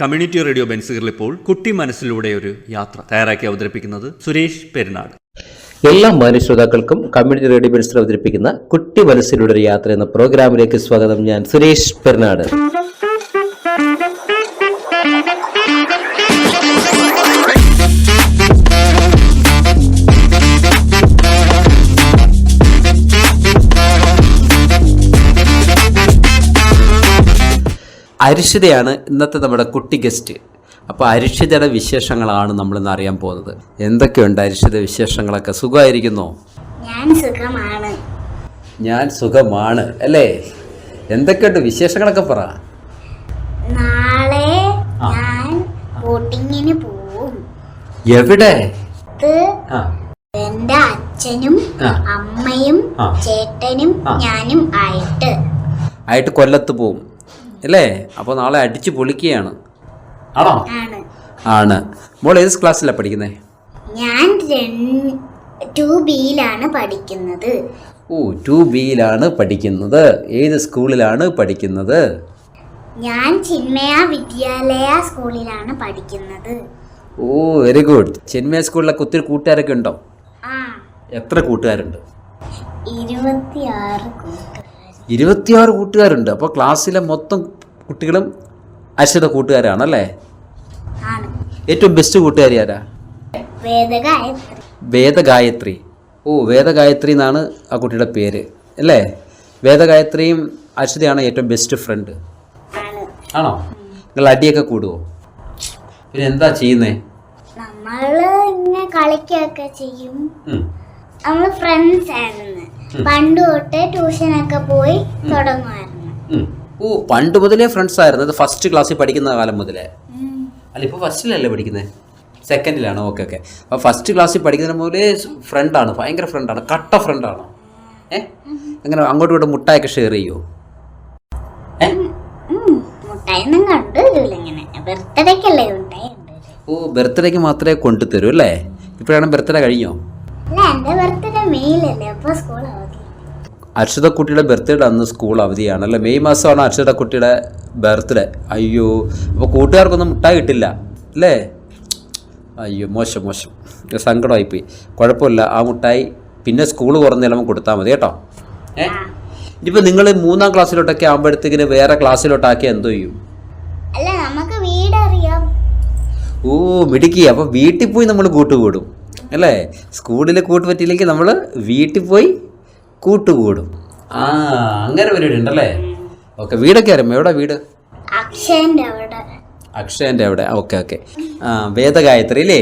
Community radio ബെൻസുകളിൽ ഇപ്പോൾ കുട്ടി മനസ്സിലൂടെ ഒരു യാത്ര തയ്യാറാക്കി അവതരിപ്പിക്കുന്നത് സുരേഷ് പെരുന്നാട്. എല്ലാ മാന്യ ശ്രോതാക്കൾക്കും കമ്മ്യൂണിറ്റി റേഡിയോ ബെൻസിൽ അവതരിപ്പിക്കുന്ന കുട്ടി മനസ്സിലൂടെ ഒരു യാത്ര എന്ന പ്രോഗ്രാമിലേക്ക് സ്വാഗതം. ഞാൻ സുരേഷ് പെർനാട് അരിഷിതയാണ് ഇന്നത്തെ നമ്മുടെ കുട്ടി ഗസ്റ്റ് അപ്പോൾ അരിഷിതയുടെ വിശേഷങ്ങളാണ് നമ്മളിന്ന് അറിയാൻ പോകുന്നത്. എന്തൊക്കെയുണ്ട് അരിഷിത വിശേഷങ്ങളൊക്കെ? സുഖമായിരിക്കുന്നോ? ഞാൻ സുഖമാണ്. ഞാൻ സുഖമാണ് അല്ലേ? എന്തൊക്കെയുണ്ട് വിശേഷങ്ങളൊക്കെ പറ. നാളെ ഞാൻ ബോട്ടിങ്ങിന് പോവും. എവിടെ? എന്റെ അച്ഛനും അമ്മയും ചേട്ടനും ഞാനും ആയിട്ട്. ആയിട്ട് കൊല്ലത്ത് പോവും. അല്ലേ? അപ്പോൾ നാളെ അടിച്ച് പൊളിക്കുകയാണ്. ആണോ? ആണ്. മോൾ ഏത് ക്ലാസ്സിലാണ് പഠിക്കുന്നത് ഞാൻ ടു ബിയിലാണ് പഠിക്കുന്നത്. ഓ ടു ബിയിലാണ് പഠിക്കുന്നത്. ഏത് സ്കൂളിലാണ് പഠിക്കുന്നത്? ഞാൻ ചിന്മയ വിദ്യാലയ സ്കൂളിലാണ് പഠിക്കുന്നത്. ഓ വെരി ഗുഡ് ചിന്മയ സ്കൂളിലൊക്കെ ഒത്തിരി കൂട്ടുകാരൊക്കെ ഉണ്ടോ? എത്ര കൂട്ടുകാരുണ്ട്? ഇരുപത്തിയാറ് കൂട്ടുകാർ ഇരുപത്തിയാറ് കൂട്ടുകാരുണ്ട്. അപ്പോൾ ക്ലാസ്സിലെ മൊത്തം കുട്ടികളും അശ്വത കൂട്ടുകാരാണല്ലേ? ഏറ്റവും ബെസ്റ്റ് കൂട്ടുകാരി ആരാ? വേദഗായത്രി. വേദഗായത്രി. ഓ വേദഗായത്രി എന്നാണ് ആ കുട്ടിയുടെ പേര് അല്ലേ? വേദഗായത്രിയും അശ്വതയാണ് ഏറ്റവും ബെസ്റ്റ് ഫ്രണ്ട് ആണോ. നിങ്ങൾ അടിയൊക്കെ കൂടുവോ? പിന്നെ എന്താ ചെയ്യുന്നേ? നമ്മൾ ഇങ്ങനെ കളിക്കുകയൊക്കെ ചെയ്യും. നമ്മൾ ഫ്രണ്ട്സ് ആയിരുന്നു. പണ്ട് തൊട്ടേ ട്യൂഷനൊക്കെ പോയി തുടങ്ങുമായിരുന്നു. ഓ പണ്ട് മുതലേ ഫ്രണ്ട്സ് ആയിരുന്നു. അത് ഫസ്റ്റ് ക്ലാസ്സിൽ പഠിക്കുന്ന കാലം മുതലേ. അല്ല ഇപ്പോൾ ഫസ്റ്റിലല്ലേ പഠിക്കുന്നത് സെക്കൻഡിലാണ് ഓക്കെ ഓക്കെ അപ്പോൾ ഫസ്റ്റ് ക്ലാസ്സിൽ പഠിക്കുന്നതിന് മുതലേ ഫ്രണ്ടാണ് ഭയങ്കര ഫ്രണ്ടാണ് കട്ട ഫ്രണ്ടാണ് ഏ? അങ്ങനെ അങ്ങോട്ടും ഇങ്ങോട്ടും മുട്ടായൊക്കെ ഷെയർ ചെയ്യുമോ ഓ ബർത്ത്ഡേക്ക് മാത്രമേ കൊണ്ടുതരൂ അല്ലേ? ഇപ്പോഴാണ് ബർത്ത്ഡേ കഴിഞ്ഞോ? അല്ല ബർത്ത്ഡേ മെയിലല്ലേ. അപ്പോൾ സ്കൂൾ അവധി അർഷിത കുട്ടിയുടെ ബർത്ത്ഡേ അന്ന് സ്കൂൾ അവധിയാണ്. അല്ലേ? മെയ് മാസമാണ് കുട്ടിയുടെ ബർത്ത്ഡേ അയ്യോ അപ്പോൾ കൂട്ടുകാർക്കൊന്നും മുട്ടായി കിട്ടില്ല. അല്ലേ? അയ്യോ മോശം മോശം. സങ്കടമായിപ്പോയി. കുഴപ്പമില്ല. ആ മുട്ടായി പിന്നെ സ്കൂൾ കുറഞ്ഞ ചിലപ്പോൾ കൊടുത്താൽ മതി കേട്ടോ. ഏ? ഇനിയിപ്പോൾ നിങ്ങൾ മൂന്നാം ക്ലാസ്സിലോട്ടൊക്കെ ആകുമ്പോഴത്തേക്കിന് വേറെ ക്ലാസ്സിലോട്ടാക്കി എന്തോ ചെയ്യും? അല്ല നമുക്ക് വീടറിയാം. ഓ മിടുക്കി അപ്പോൾ വീട്ടിൽ പോയി നമ്മൾ കൂട്ടുകൂടും. അല്ലേ? സ്കൂളിൽ കൂട്ട് പറ്റിയില്ലെങ്കിൽ നമ്മൾ വീട്ടിൽ പോയി കൂട്ടുകൂടും. ആ അങ്ങനെ പരിപാടി ഉണ്ടല്ലേ ഓക്കെ വീടൊക്കെ അറിയാം എവിടെ വീട്? അക്ഷയന്റെ അവിടെ. അക്ഷയന്റെ അവിടെ. Okay okay. ആ വേദഗായത്രി അല്ലേ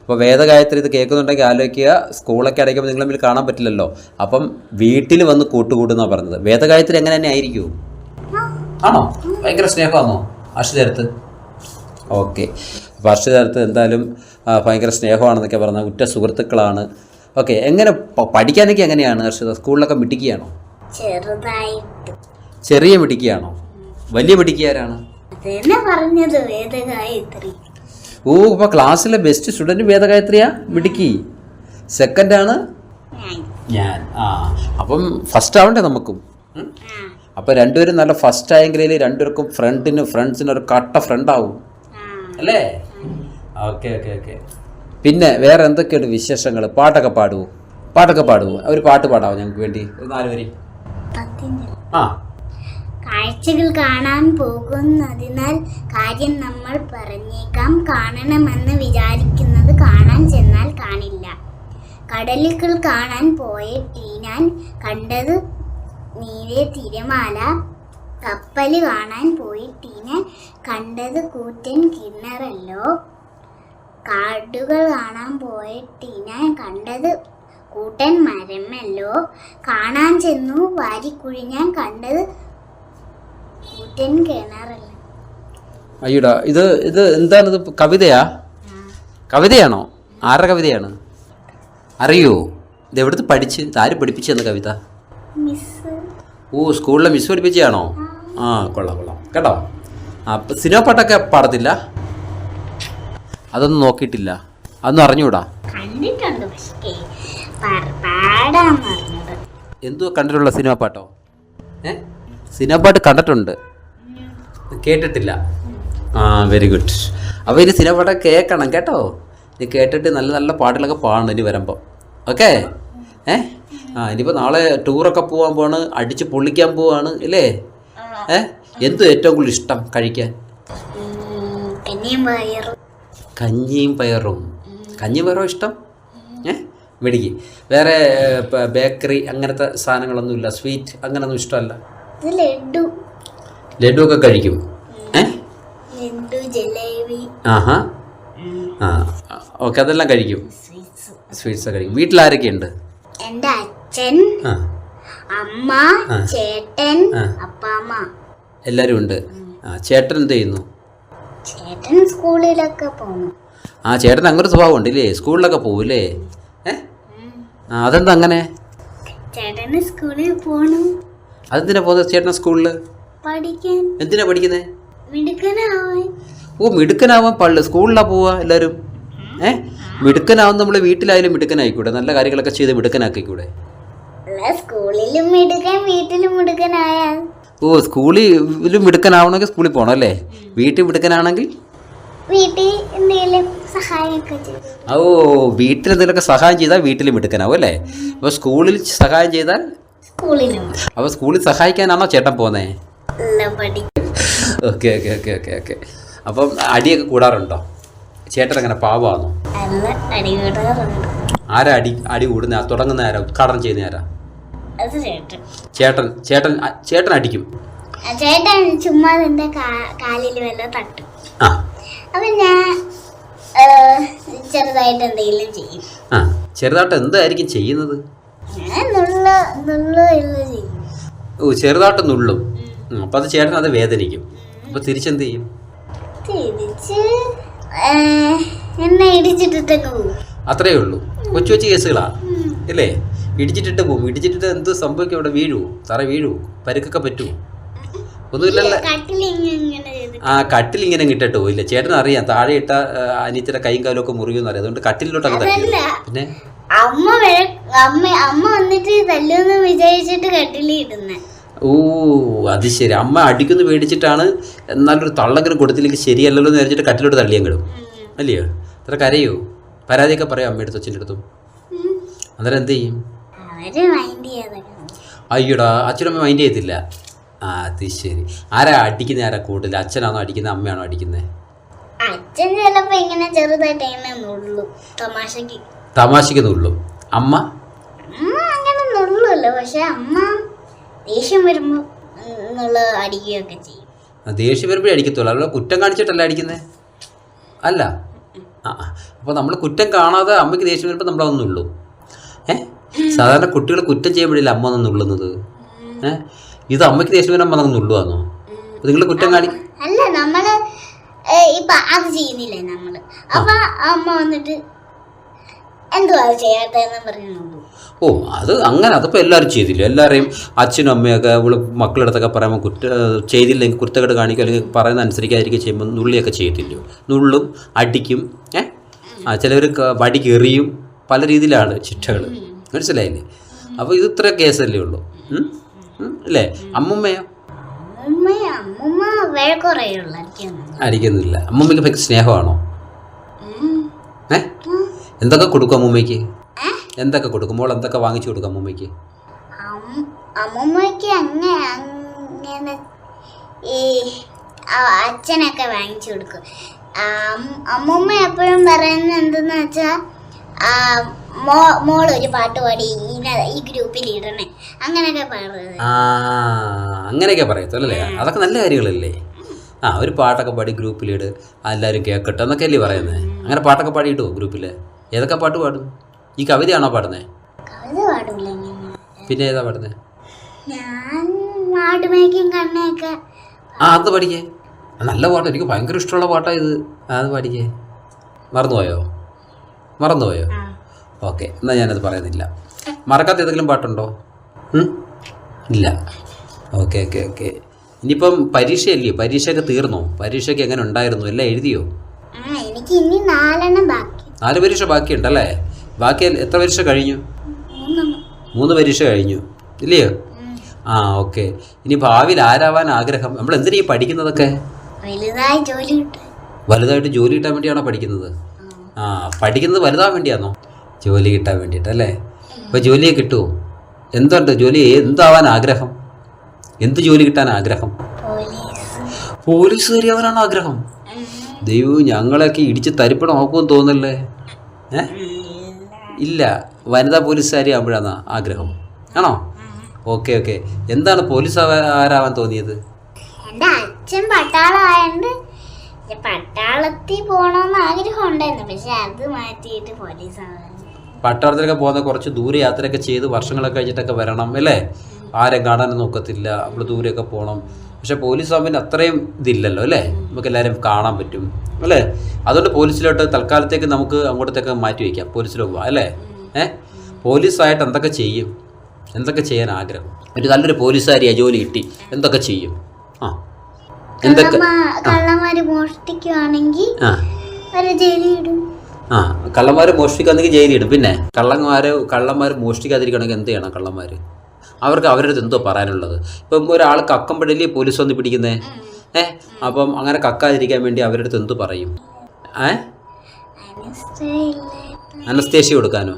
അപ്പോൾ വേദഗായത്രി ഇത് കേൾക്കുന്നുണ്ടെങ്കിൽ ആലോചിക്കുക. സ്കൂളൊക്കെ അടയ്ക്കുമ്പോൾ നിങ്ങൾ തമ്മിൽ കാണാൻ പറ്റില്ലല്ലോ. അപ്പം വീട്ടിൽ വന്ന് കൂട്ടുകൂടുന്നാണ് പറഞ്ഞത്. വേദഗായത്രി എങ്ങനെ തന്നെ ആയിരിക്കും. ആണോ? ഭയങ്കര സ്നേഹമാണോ? അർഷിതരത്ത് ഓക്കെ. അപ്പോൾ അർഷിതരത്ത് എന്തായാലും ഭയങ്കര സ്നേഹമാണെന്നൊക്കെ പറഞ്ഞ ഉറ്റ സുഹൃത്തുക്കളാണ്. ഓക്കെ എങ്ങനെ പഠിക്കാനൊക്കെ എങ്ങനെയാണ് ഹർഷിത? സ്കൂളിലൊക്കെ മിടിക്കുകയാണോ ചെറുതായിട്ട്. ചെറിയ മിടിക്കുകയാണോ വലിയ പറഞ്ഞത് വേദഗായത്രി. ഓ അപ്പൊ ക്ലാസ്സിലെ ബെസ്റ്റ് സ്റ്റുഡന്റ് വേദഗായത്രിയാ? മിടുക്കി. സെക്കൻഡ് ആണ്? ഞാൻ. ആ അപ്പം ഫസ്റ്റ് ആവണ്ടേ നമുക്കും? അപ്പൊ രണ്ടുപേരും നല്ല ഫസ്റ്റ് ആയെങ്കിൽ രണ്ടുപേർക്കും ഫ്രണ്ടിന് ഫ്രണ്ട്സിന് ഒരു കട്ട ഫ്രണ്ട് ആവും. അല്ലേ? Okay okay okay. പിന്നെ വേറെ എന്തൊക്കെയുണ്ട് വിശേഷങ്ങൾ? പാട്ടൊക്കെ പാടുവോ പാട്ടൊക്കെ പാടുവോ ഒരു പാട്ട് പാടാവോ ഞങ്ങൾക്ക് വേണ്ടി? ഒരു നാല് വരി. ആ. കാഴ്ചകൾ കാണാൻ പോകുന്നതിനാൽ കാര്യം നമ്മൾ പറഞ്ഞേക്കാം. കാണണമെന്ന് വിചാരിക്കുന്നത് കാണാൻ ചെന്നാൽ കാണില്ല. കടലുകൾ കാണാൻ പോയ ഞാൻ കണ്ടത് നീരെ തിരമാല. കപ്പൽ കാണാൻ പോയി ഞാൻ കണ്ടത് കൂറ്റൻ കിണറല്ലോ കാടുകൾ കാണാൻ പോയിട്ട് ഞാൻ കണ്ടത്. കൂട്ടൻ മരമല്ലോ. കാണാൻ ചെന്നു. വാരിക്കുഴി ഞാൻ കണ്ടത്. കൂട്ടൻ കിണറല്ല. അയ്യോടാ ഇത് ഇത് എന്താണിത് കവിതയാ? കവിതയാണോ? ആരുടെ കവിതയാണ്? അറിയോ? ഇത് എവിടുത്തെ പഠിച്ച് ആര് പഠിപ്പിച്ചെന്ന് കവിത? മിസ് ഓ സ്കൂളിലെ മിസ് പഠിപ്പിച്ചതാണോ? ആ. കൊള്ളാം കൊള്ളാം. കേട്ടോ. ആ അപ്പം സിനിമ പാട്ടൊക്കെ പാടത്തില്ല? അതൊന്നും നോക്കിയിട്ടില്ല. അതൊന്നും അറിഞ്ഞൂടാ? എന്തോ കണ്ടിട്ടുള്ള സിനിമ പാട്ടോ? ഏ? സിനിമ പാട്ട് കണ്ടിട്ടുണ്ട്. കേട്ടിട്ടില്ല. ആ വെരി ഗുഡ് അപ്പോൾ ഇനി സിനിമ പാട്ടൊക്കെ കേൾക്കണം കേട്ടോ. ഇനി കേട്ടിട്ട് നല്ല നല്ല പാട്ടുകളൊക്കെ പാടണം ഇനി വരുമ്പോൾ ഓക്കെ? ഏ? ആ ഇനിയിപ്പോൾ നാളെ ടൂറൊക്കെ പോകാൻ പോവാണ് അടിച്ച് പൊള്ളിക്കാൻ പോവാണ് ഇല്ലേ? ഏ? എന്തു ഏറ്റവും കൂടുതൽ ഇഷ്ടം കഴിക്കാൻ? കഞ്ഞിയും പയറും. കഞ്ഞിയും പയറും ഇഷ്ടം? ഏ? മെടിക്ക്. വേറെ ബേക്കറി അങ്ങനത്തെ സാധനങ്ങളൊന്നും ഇല്ല സ്വീറ്റ് അങ്ങനൊന്നും ഇഷ്ടമല്ല. ലഡു ലഡു. ഒക്കെ കഴിക്കും. ഏ? ആഹാ. ആ ഓക്കെ അതെല്ലാം കഴിക്കും. സ്വീറ്റ്സ്. കഴിക്കും. വീട്ടിലാരൊക്കെയുണ്ട്? എന്റെ അച്ഛൻ അമ്മ ചേട്ടൻ. അപ്പാമ്മ. എല്ലാവരും ഉണ്ട് ആ ചേട്ടൻ എന്ത് ചെയ്യുന്നു? ചേട്ടൻ സ്കൂളിലൊക്കെ പോന്നു ആ ചേട്ടൻ അങ്ങനെ ഒരു സ്വഭാവം ഉണ്ടല്ലേ സ്കൂളിലൊക്കെ പോവില്ലേ? ഏ? ആ അതെന്താ അങ്ങനെ? ചേട്ടന് സ്കൂളിൽ പോണു. അതെന്തിനാ പോകുന്നത് ചേട്ടൻ സ്കൂളിൽ പഠിക്കാൻ. എന്തിനാ പഠിക്കുന്നത് മിടുക്കനാവാൻ. ഓ മിടുക്കനാവാൻ പള്ളി സ്കൂളിലാണ് പോവാ എല്ലാവരും ഏ? മിടുക്കനാവും നമ്മൾ വീട്ടിലായാലും മിടുക്കനായിക്കൂടെ? നല്ല കാര്യങ്ങളൊക്കെ ചെയ്ത് മിടുക്കനാക്കിക്കൂടെ? സ്കൂളിലും മിടുക്കൻ വീട്ടിലും മിടുക്കനായാൽ ഓ സ്കൂളിലും മിടുക്കനാവണമെങ്കിൽ സ്കൂളിൽ പോകണം അല്ലേ? വീട്ടിൽ മിടുക്കനാണെങ്കിൽ? സഹായമൊക്കെ ഓ വീട്ടിൽ എന്തെങ്കിലുമൊക്കെ സഹായം ചെയ്താൽ വീട്ടിൽ മിടുക്കനാവും അല്ലേ? അപ്പോൾ സ്കൂളിൽ സഹായം ചെയ്താൽ? അപ്പൊ അപ്പോൾ സ്കൂളിൽ സഹായിക്കാനാണോ ചേട്ടൻ പോന്നേ okay okay okay okay okay. അപ്പം അടിയൊക്കെ കൂടാറുണ്ടോ? ചേട്ടൻ അങ്ങനെ പാവമാണോ ആരാ അടി അടി കൂടുന്ന? തുടങ്ങുന്ന ആരാ? ഉദ്ഘാടനം ചെയ്യുന്ന ആരാ? അത് ചേട്ടൻ ചേട്ടൻ ചേട്ടൻ ചേട്ടൻ അടിക്കും. ചേട്ടൻ ചുമ്മാ എന്റെ കാലിൽ വല്ല തട്ടു. അപ്പൊ ഞാൻ ചെറുതായിട്ട് എന്തെങ്കിലും ചെയ്യും. ആ ചെറുതായിട്ട് എന്തായിരിക്കും ചെയ്യുന്നത്? ഓ ചെറുതായിട്ട് നുള്ളും. അപ്പൊ അത് ചേട്ടൻ അത് വേദനിക്കും. അപ്പൊ തിരിച്ചെന്ത് ചെയ്യും? തിരിച്ച് എന്നെ ഇടിച്ചിട്ടിട്ടൊക്കെ പോകും അത്രേ ഉള്ളൂ. കൊച്ചു കൊച്ചു കേസുകളാ. അല്ലേ ഇടിച്ചിട്ടിട്ട് പോകും. ഇടിച്ചിട്ടിട്ട് എന്ത് സംഭവിക്കും അവിടെ വീഴുവോ? തറ വീഴുവോ? പരുക്കൊക്കെ പറ്റുമോ ഒന്നുമില്ല ആ കട്ടിൽ ഇങ്ങനെ ഇട്ടിട്ട് പോയില്ല? ചേട്ടൻ അറിയാം. താഴെ ഇട്ട അനിയത്തിയുടെ കൈയും കാലും ഒക്കെ മുറിയും അറിയാം. അതുകൊണ്ട് കട്ടിലോട്ട് അങ്ങ് തട്ടി പിന്നെ? അമ്മ അമ്മ അമ്മ വന്നിട്ട് വിചാരിച്ചിട്ട് കട്ടിലി ഇടുന്നെ. ഓ അത് ശരി. അമ്മ അടിക്കുന്നു പേടിച്ചിട്ടാണ് എന്നാലൊരു തള്ളെങ്കിലും കൊടുത്തില്ലെങ്കിൽ ശരിയല്ലല്ലോ എന്ന് വിചാരിച്ചിട്ട് കട്ടിലോട്ട് തള്ളിയെങ്കിലും അല്ലയോ? അത്ര കരയോ? പരാതിയൊക്കെ പറയാം അമ്മയുടെ അച്ഛന്റെ അടുത്തും. അന്നേരം എന്ത് ചെയ്യും? അവർ മൈൻഡ് ചെയ്യാതെ അയ്യോടാ അച്ഛനമ്മ മൈൻഡ് ചെയ്തില്ല. ആ അത് ശരി. ആരാ അടിക്കുന്നത് ആരാ കൂടുതൽ? അച്ഛനാണോ അടിക്കുന്നത് അമ്മയാണോ അടിക്കുന്നത് അച്ഛൻ ചിലപ്പോ ഇങ്ങനെ ചെറുതായിട്ട് ഇങ്ങനെ നുള്ളു. തമാശക്ക്. നുള്ളും അമ്മ? അമ്മ അങ്ങനെ നുള്ളൂല്ലോ. പക്ഷെ അമ്മ ദേഷ്യം വരുമ്പോ നുള്ള അടിക്കുകയൊക്കെ ചെയ്യും. ദേഷ്യം വരുമ്പോഴേ അടിക്കത്തുള്ളൂ. അല്ല കുറ്റം കാണിച്ചിട്ടല്ല അടിക്കുന്നത് അല്ല. ആ അപ്പോൾ നമ്മൾ കുറ്റം കാണാതെ അമ്മയ്ക്ക് ദേഷ്യം വരുമ്പോൾ നമ്മളതൊന്നും ഉള്ളൂ ഏ? സാധാരണ കുട്ടികൾ കുറ്റം ചെയ്യുമ്പോഴില്ല അമ്മ ഒന്ന് നുള്ളുന്നത്. ഏഹ് ഇത് അമ്മയ്ക്ക് ദേഷ്യം വരാൻ അമ്മ നുള്ളുവാന്നോ? നിങ്ങൾ കുറ്റം കാണി അല്ല നമ്മൾ ഏ, ഇപ്പൊ അത് ചെയ്യുന്നില്ലേ നമ്മൾ? അപ്പൊ അമ്മ വന്നിട്ട് എന്തുവാ അത് ചെയ്യാത്തതെന്ന് പറഞ്ഞു ഓ അത് അങ്ങനെ അതിപ്പോൾ എല്ലാവരും ചെയ്തില്ല? എല്ലാവരെയും അച്ഛനും അമ്മയൊക്കെ ഇവൾ മക്കളടുത്തൊക്കെ പറയുമ്പോൾ കുറ്റ ചെയ്തില്ലെങ്കിൽ കുറ്റക്കേട് കാണിക്കും അല്ലെങ്കിൽ പറയുന്ന അനുസരിക്കാതിരിക്കുക ചെയ്യുമ്പോൾ നുള്ളിയൊക്കെ ചെയ്തില്ലോ നുള്ളും അടിക്കും ഏ? ചിലവർ വടി കെറിയും പല രീതിയിലാണ് ശിക്ഷകൾ മനസ്സിലായില്ലേ? അപ്പോൾ ഇത് ഇത്ര കേസല്ലേ ഉള്ളൂ? അല്ലേ? അമ്മമ്മയോ? അടിക്കുന്നില്ല അമ്മമ്മയ്ക്ക് ഭയങ്കര സ്നേഹമാണോ? ഏ? എന്തൊക്കെ കൊടുക്കും അമ്മൂമ്മയ്ക്ക്? എന്തൊക്കെ കൊടുക്കുമ്പോൾ എന്തൊക്കെ വാങ്ങിച്ചു കൊടുക്കും അമ്മൂമ്മയ്ക്ക്? അമ്മമ്മയ്ക്ക് അങ്ങനെ ഈ അച്ഛനൊക്കെ വാങ്ങിച്ചു കൊടുക്കും. അമ്മമ്മ എപ്പോഴും പറയുന്നത് എന്തെന്ന് വെച്ചാ ആ, മോ മോൾ ഒരു പാട്ട് പാടി ഈ ഗ്രൂപ്പിൽ ഇടണേ. അങ്ങനെയൊക്കെ പറയുന്നത് ആ അങ്ങനെയൊക്കെ പറയത്തുള്ളൂ അല്ലേ? അതൊക്കെ നല്ല കാര്യങ്ങളല്ലേ? ആ ഒരു പാട്ടൊക്കെ പാടി ഗ്രൂപ്പിലിട് എല്ലാവരും കേൾക്കട്ടെ എന്നൊക്കെ അല്ലേ പറയുന്നത് അങ്ങനെ പാട്ടൊക്കെ പാടിയിട്ടോ ഗ്രൂപ്പിൽ? ഏതൊക്കെ പാട്ട് പാടും? ഈ കവിതയാണോ പാടുന്നത് പിന്നെ ഏതാ പാടുന്നത് ആ അത് പഠിക്കേ നല്ല പാട്ട്. എനിക്ക് ഭയങ്കര ഇഷ്ടമുള്ള പാട്ടാ ഇത്. അത് പഠിക്കേ മറന്നുപോയോ? മറന്നുപോയോ. ഓക്കെ എന്നാൽ ഞാനത് പറയുന്നില്ല. മറക്കാത്ത ഏതെങ്കിലും പാട്ടുണ്ടോ? ഇല്ല. Okay okay okay. ഇനിയിപ്പം പരീക്ഷയല്ലേ? പരീക്ഷയൊക്കെ തീർന്നോ? പരീക്ഷയ്ക്ക് എങ്ങനെ ഉണ്ടായിരുന്നു? എല്ലാം എഴുതിയോ? എനിക്ക് ഇനി നാലെണ്ണം ബാക്കി. നാല് പരീക്ഷ ബാക്കിയുണ്ടല്ലേ? ബാക്കി എത്ര പരീക്ഷ കഴിഞ്ഞു? മൂന്ന് പരീക്ഷ കഴിഞ്ഞു. ഇല്ലയോ? ആ ഓക്കെ. ഇനി ഭാവിയിൽ ആരാവാൻ ആഗ്രഹം? നമ്മൾ എന്തിനാ ഈ പഠിക്കുന്നതൊക്കെ? വലുതായിട്ട് ജോലി കിട്ടാൻ വേണ്ടിയാണോ പഠിക്കുന്നത്? ആ. പഠിക്കുന്നത് വലുതാൻ വേണ്ടിയാണോ ജോലി കിട്ടാൻ വേണ്ടിയിട്ട് അല്ലേ? അപ്പോൾ ജോലിയെ കിട്ടുമോ എന്തുണ്ട് ജോലി? എന്താവാൻ ആഗ്രഹം? എന്ത് ജോലി കിട്ടാൻ ആഗ്രഹം? പോലീസ് കയറിയാവാനാണ് ആഗ്രഹം? ദൈവം ഞങ്ങളെയൊക്കെ ഇടിച്ച് തരിപ്പണം നോക്കുമെന്ന് തോന്നല്ലേ ഏ? ഇല്ല. വനിതാ പോലീസുകാരി ആകുമ്പോഴാണ് ആഗ്രഹം. ആണോ? Okay okay. എന്താണ് പോലീസ് ആരാവാൻ തോന്നിയത് അച്ഛൻ പട്ടാളമായോണ്ട് പട്ടാളത്തിൽ പോകണമെന്ന് ആഗ്രഹം ഉണ്ടായിരുന്നു. പക്ഷെ അത് മാറ്റിയിട്ട് പോലീസ് ആവാൻ പട്ടാളത്തിലൊക്കെ പോകുന്ന കുറച്ച് ദൂരെ യാത്രയൊക്കെ ചെയ്ത് വർഷങ്ങളൊക്കെ കഴിഞ്ഞിട്ടൊക്കെ വരണം അല്ലേ? ആരും കാണാനൊന്നും നോക്കത്തില്ല നമ്മൾ ദൂരെയൊക്കെ പോകണം പക്ഷെ പോലീസ് ആകുമ്പോൾ അത്രയും ഇതില്ലല്ലോ അല്ലേ? നമുക്ക് എല്ലാവരും കാണാൻ പറ്റും അല്ലേ? അതുകൊണ്ട് പോലീസിലോട്ട് തൽക്കാലത്തേക്ക് നമുക്ക് അങ്ങോട്ടത്തേക്ക് മാറ്റി വയ്ക്കാം. പോലീസിലോട്ട് പോവാം അല്ലേ? ഏഹ് പോലീസായിട്ട് എന്തൊക്കെ ചെയ്യും? എന്തൊക്കെ ചെയ്യാൻ ആഗ്രഹം? ഒരു നല്ലൊരു പോലീസുകാരിയാ ജോലി കിട്ടി. എന്തൊക്കെ ചെയ്യും? ആ. എന്തൊക്കെ കള്ളന്മാ- കള്ളന്മാര് മോഷ്ടിക്കുവാണെങ്കിൽ ഇടും. ആ കള്ളന്മാർ മോഷ്ടിക്കാന്നെങ്കിൽ ജയിലിടും. പിന്നെ കള്ളന്മാര് കള്ളന്മാർ മോഷ്ടിക്കാതിരിക്കണമെങ്കിൽ എന്ത് ചെയ്യണം കള്ളന്മാർ അവർക്ക് അവരുടെ അടുത്ത് എന്തോ പറയാനുള്ളത്. ഇപ്പം ഒരാൾ കക്കുമ്പോഴല്ലേ പോലീസ് വന്ന് പിടിക്കുന്നേ ഏ? അപ്പം അങ്ങനെ കക്കാതിരിക്കാൻ വേണ്ടി അവരുടെ അടുത്ത് എന്ത് പറയും? ഏ? അനസ്തേഷ്യ കൊടുക്കാനോ?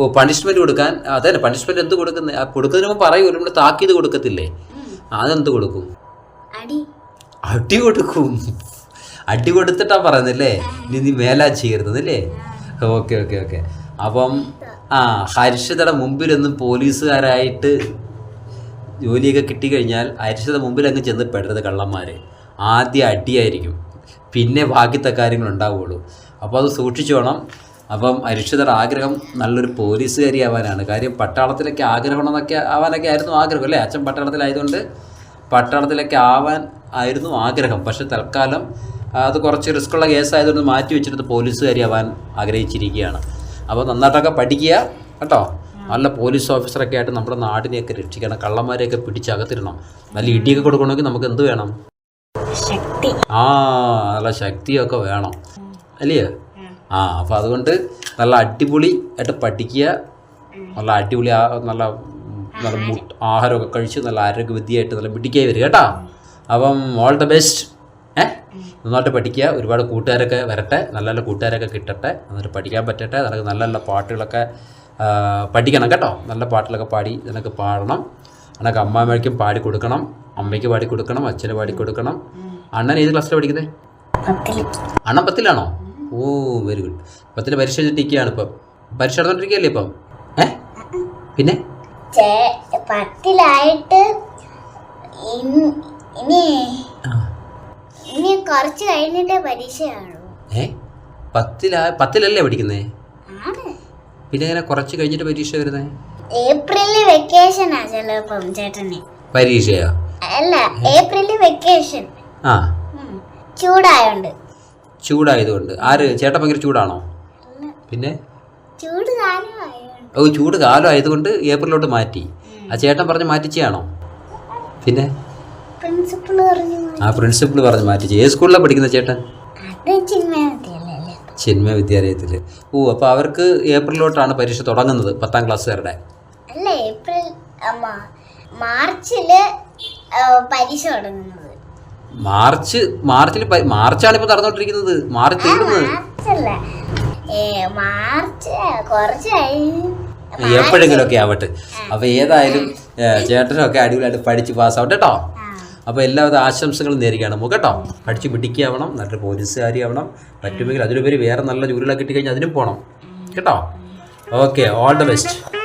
ഓ പണിഷ്മെന്റ് കൊടുക്കാൻ? അതെ പണിഷ്മെന്റ് എന്ത് കൊടുക്കുന്നത് കൊടുക്കുന്നതിന് മുമ്പ് പറയും ഒരു താക്കീത് കൊടുക്കത്തില്ലേ? അതെന്ത് കൊടുക്കും? അടി കൊടുക്കും. അടി കൊടുത്തിട്ടാ പറയുന്നില്ലേ ഇനി നീ മേലാ അല്ലേ ഓക്കെ ഓക്കെ ഓക്കെ. അപ്പം ആ ഹരിഷതയുടെ മുമ്പിലൊന്നും പോലീസുകാരായിട്ട് ജോലിയൊക്കെ കിട്ടിക്കഴിഞ്ഞാൽ ഹരിഷത മുമ്പിൽ അങ്ങ് ചെന്ന് പെടരുത് കള്ളന്മാർ ആദ്യം അടിയായിരിക്കും. പിന്നെ ബാക്കിത്തെ കാര്യങ്ങൾ ഉണ്ടാവുള്ളൂ. അപ്പോൾ അത് സൂക്ഷിച്ചു വേണം. അപ്പം അരിഷിതയുടെ ആഗ്രഹം നല്ലൊരു പോലീസുകാരി ആവാനാണ്. കാര്യം പട്ടാളത്തിലൊക്കെ ആഗ്രഹമാണെന്നൊക്കെ ആവാനൊക്കെ ആയിരുന്നു ആഗ്രഹം അല്ലേ? അച്ഛൻ പട്ടാളത്തിലായതുകൊണ്ട് പട്ടാളത്തിലൊക്കെ ആവാൻ ആയിരുന്നു ആഗ്രഹം. പക്ഷെ തൽക്കാലം അത് കുറച്ച് റിസ്ക്കുള്ള കേസായതുകൊണ്ട് മാറ്റി വെച്ചിട്ട് പോലീസുകാരി ആവാൻ ആഗ്രഹിച്ചിരിക്കുകയാണ്. അപ്പോൾ നന്നായിട്ടൊക്കെ പഠിക്കുക കേട്ടോ. നല്ല പോലീസ് ഓഫീസറൊക്കെ ആയിട്ട് നമ്മുടെ നാടിനെയൊക്കെ രക്ഷിക്കണം കള്ളന്മാരെയൊക്കെ പിടിച്ചകത്തിരണം നല്ല ഇടിയൊക്കെ കൊടുക്കണമെങ്കിൽ നമുക്ക് എന്ത് വേണം? ശക്തി. ആ നല്ല ശക്തിയൊക്കെ വേണം. അല്ലേ? ആ അപ്പോൾ അതുകൊണ്ട് നല്ല അടിപൊളി ആയിട്ട് പഠിക്കുക. നല്ല അടിപൊളി നല്ല നല്ല ആഹാരമൊക്കെ കഴിച്ച് നല്ല ആരോഗ്യവിദ്യയായിട്ട് നല്ല മിടിക്കായി വരിക കേട്ടോ. അപ്പം ഓൾ ദ ബെസ്റ്റ് ഏ? നന്നായിട്ട് പഠിക്കുക. ഒരുപാട് കൂട്ടുകാരൊക്കെ വരട്ടെ. നല്ല നല്ല കൂട്ടുകാരൊക്കെ കിട്ടട്ടെ. എന്നിട്ട് പഠിക്കാൻ പറ്റട്ടെ. നിനക്ക് നല്ല നല്ല പാട്ടുകളൊക്കെ പഠിക്കണം കേട്ടോ. നല്ല പാട്ടുകളൊക്കെ പാടി നിനക്ക് പാടണം. നിനക്ക് അമ്മാമ്മയ്ക്കും പാടി കൊടുക്കണം. അമ്മയ്ക്ക് പാടി കൊടുക്കണം. അച്ഛന് പാടി കൊടുക്കണം. അണ്ണൻ ഏത് ക്ലാസ്സിലാണ് പഠിക്കുന്നത് അണ്ണൻ പത്തിലാണോ? ഓ വെരി ഗുഡ് പത്തിൽ പരീക്ഷ വെച്ചിട്ടിരിക്കുകയാണ് ഇപ്പം. പരീക്ഷ നടന്നുകൊണ്ടിരിക്കുകയല്ലേ ഇപ്പം? ഏ? പിന്നെ? പത്തിലായിട്ട്. ഇനി കുറച്ച് കഴിഞ്ഞിട്ടേ പരീക്ഷയാണോ ഏ? പത്തിലാ പത്തിലല്ലേ പഠിക്കുന്നേ? പിന്നെ കുറച്ച് കഴിഞ്ഞിട്ട് പരീക്ഷ വരുന്നേ? ഏപ്രിലിൽ വെക്കേഷനാ ചിലപ്പം ചേട്ടന്. പരീക്ഷയോ? അല്ല ഏപ്രിലിൽ വെക്കേഷൻ. ആ. ചൂടായോണ്ട്. ചൂടായതുകൊണ്ട്. ആര്? ചേട്ടൻ ഭയങ്കര ചൂടാണോ? പിന്നെ? ചൂട് ഓ ചൂട് കാലം ആയതുകൊണ്ട് ഏപ്രിലോട്ട് മാറ്റി. ആ ചേട്ടൻ പറഞ്ഞ് മാറ്റിച്ചാണോ പിന്നെ? ആ പ്രിൻസിപ്പൾ പറഞ്ഞ് മാറ്റി ഏത് സ്കൂളിലാണ് പഠിക്കുന്നത് ചേട്ടൻ? ചിന്മ വിദ്യാലയത്തിൽ ചിന്മയ വിദ്യാലയത്തിൽ ഓ അപ്പോൾ അവർക്ക് ഏപ്രിലോട്ടാണ് പരീക്ഷ തുടങ്ങുന്നത് പത്താം ക്ലാസ്സുകാരുടെ. അല്ല ഏപ്രിൽ പരീക്ഷ തുടങ്ങുന്നത്. മാർച്ച് മാർച്ചിൽ മാർച്ചാണ് ഇപ്പൊ നടന്നുകൊണ്ടിരിക്കുന്നത് മാർച്ച് തീരുന്നത് ഒക്കെ എപ്പോഴെങ്കിലുമൊക്കെ ആവട്ടെ. അപ്പൊ ഏതായാലും ചേട്ടനൊക്കെ അടിപൊളിയായിട്ട് പഠിച്ച് പാസ്സാവട്ടെ കേട്ടോ അപ്പോൾ എല്ലാവിധ ആശംസകളും നേരുകയാണ്. നമുക്ക് കേട്ടോ പഠിച്ച് പിടിക്കാവണം നല്ലൊരു പോലീസുകാരിയാവണം. പറ്റുമെങ്കിൽ അതിലുപരി വേറെ നല്ല ജോലികളൊക്കെ കിട്ടിക്കഴിഞ്ഞാൽ അതിനും പോകണം കേട്ടോ? Okay all the best